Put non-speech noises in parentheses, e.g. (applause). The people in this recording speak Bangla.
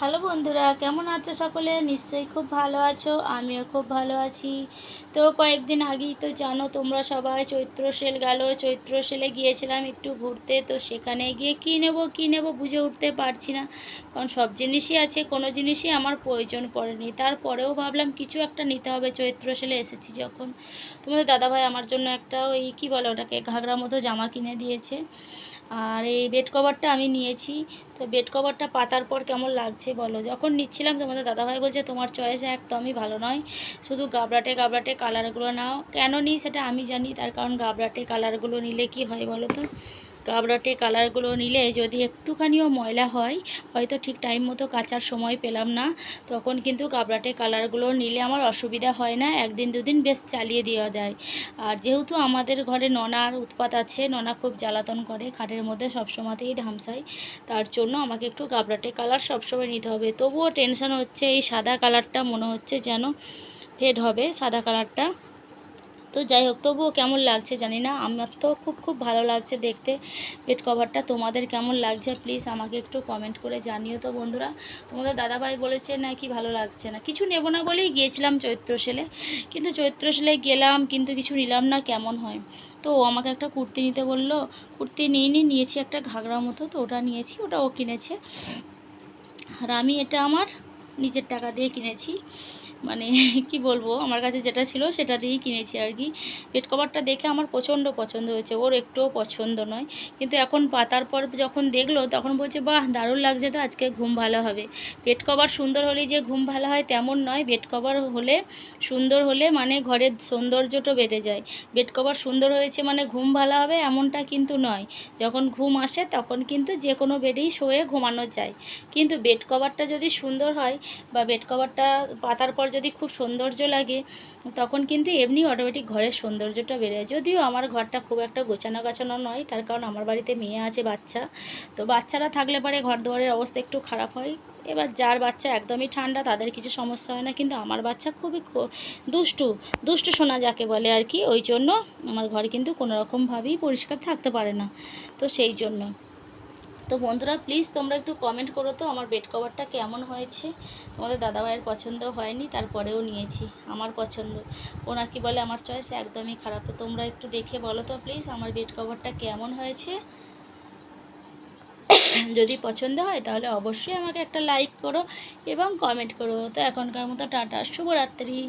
হ্যালো বন্ধুরা, কেমন আছো সকলে? নিশ্চয়ই খুব ভালো আছো, আমিও খুব ভালো আছি। তো কয়েকদিন আগেই তো জানো তোমরা সবাই চৈত্র সেল গেল। চৈত্র সেলে গিয়েছিলাম একটু ঘুরতে, তো সেখানে গিয়ে কী নেব কী নেব বুঝে উঠতে পারছি না। কারণ সব জিনিসই আছে, কোনো জিনিসই আমার প্রয়োজন পড়েনি। তারপরেও ভাবলাম কিছু একটা নিতে হবে, চৈত্র সেলে এসেছি যখন। তোমাদের দাদাভাই আমার জন্য একটা ওই, কী বলে ওটাকে, ঘাগরা মতো জামা কিনে দিয়েছে। আর এই বেড কভারটা আমি নিয়েছি। তো বেড কভারটা পাতার পর কেমন লাগছে বলো? যখন নিচ্ছিলাম তোমাদের দাদাভাই বলছে, তোমার চয়েস একদমই ভালো নয়। শুধু গাবড়াটে গাবড়াটে কালারগুলো নাও। কেন নিই সেটা আমি জানি, তার কারণ গাবড়াটে কালারগুলো নিলে কি হয় বলো তো? কাবড়াটে কালারগুলো নিলে যদি একটুখানিও ময়লা হয়, হয়তো ঠিক টাইম মতো কাচার সময় পেলাম না। তখন কিন্তু কাবড়াটে কালারগুলো নিলে আমার অসুবিধা হয় না, একদিন দুদিন বেশ চালিয়ে দেওয়া যায়। আর যেহেতু আমাদের ঘরে ননার উৎপাত আছে, ননা খুব জ্বালাতন করে, খাটের মধ্যে সবসময়তেই ধামসাই তার জন্য আমাকে একটু গাবড়াটে কালার সবসময় নিতে হবে। তবুও টেনশন হচ্ছে এই সাদা কালারটা মনে হচ্ছে যেন ফেড হবে, সাদা কালারটা। তো যাই হোক, তবুও কেমন লাগছে জানি না। আমার তো খুব খুব ভালো লাগছে দেখতে। বেড কভারটা তোমাদের কেমন লাগছে? প্লিজ আমাকে একটু কমেন্ট করে জানিও তো বন্ধুরা। তোমাদের দাদাভাই বলেছে নাকি ভালো লাগছে না? কিছু নেব না বলেই গিয়েছিলাম চৈত্র সেলে কিন্তু চৈত্র সেলে গেলাম, কিন্তু কিছু নিলাম না, কেমন হয়? তো ও আমাকে একটা কুর্তি নিতে বলল। কুর্তি নিয়ে নিয়ে নিয়েছি একটা ঘাগরা মতো, তো ওটা নিয়েছি, ওটা ও কিনেছে। আর আমি এটা আমার নিজের টাকা দিয়ে কিনেছি। মানে (laughs) কি বলব, আমার কাছে যেটা ছিল সেটা দিয়েই কিনেছি আর কি। বেড কভারটা দেখে আমার প্রচণ্ড পছন্দ হয়েছে, ওর একটুও পছন্দ নয়। কিন্তু এখন পাতার পর যখন দেখল তখন বলছে, বাহ, দারুণ লাগছে তো, আজকে ঘুম ভালো হবে। বেড কভার সুন্দর হলেই যে ঘুম ভালো হয় তেমন নয় বেড কভার হলে সুন্দর হলে মানে ঘরের সৌন্দর্যটা বেড়ে যায়। বেড কভার সুন্দর হয়েছে মানে ঘুম ভালো হবে এমনটা কিন্তু নয়। যখন ঘুম আসে তখন কিন্তু যে কোনো বেডেই শোয়ে ঘুমানো যায়। কিন্তু বেড কভারটা যদি সুন্দর হয় বা বেড কভারটা পাতার পর যদি খুব সৌন্দর্য লাগে, তখন কিন্তু এমনি অটোমেটিক ঘরের সৌন্দর্যটা বেড়ে যায়। যদিও আমার ঘরটা খুব একটা গোছানো গাছানো নয়, তার কারণ আমার বাড়িতে মেয়ে আছে, বাচ্চা। তো বাচ্চারা থাকলে পরে ঘর দুয়ারের অবস্থা একটু খারাপ হয়। এবার যার বাচ্চা একদমই ঠান্ডা, তাদের কিছু সমস্যা হয় না। কিন্তু আমার বাচ্চা খুবই দুষ্টু দুষ্টু সোনা যাকে বলে আর কি। ওই জন্য আমার ঘর কিন্তু কোনো রকমভাবেই পরিষ্কার থাকতে পারে না। তো সেই জন্য। তো বন্ধুরা প্লিজ তোমরা একটু কমেন্ট করো তো আমার বেড কভারটা কেমন হয়েছে। তোমাদের দাদাভাইয়ের পছন্দ হয়নি, তারপরেও নিয়েছি আমার পছন্দ। ওনার কি বলে আমার চয়েস একদমই খারাপ। তো তোমরা একটু দেখে বলো তো প্লিজ আমার বেড কভারটা কেমন হয়েছে। যদি পছন্দ হয় তাহলে অবশ্যই আমাকে একটা লাইক করো এবং কমেন্ট করো। তো এখনকার মতো টাটা, শুভরাত্রি।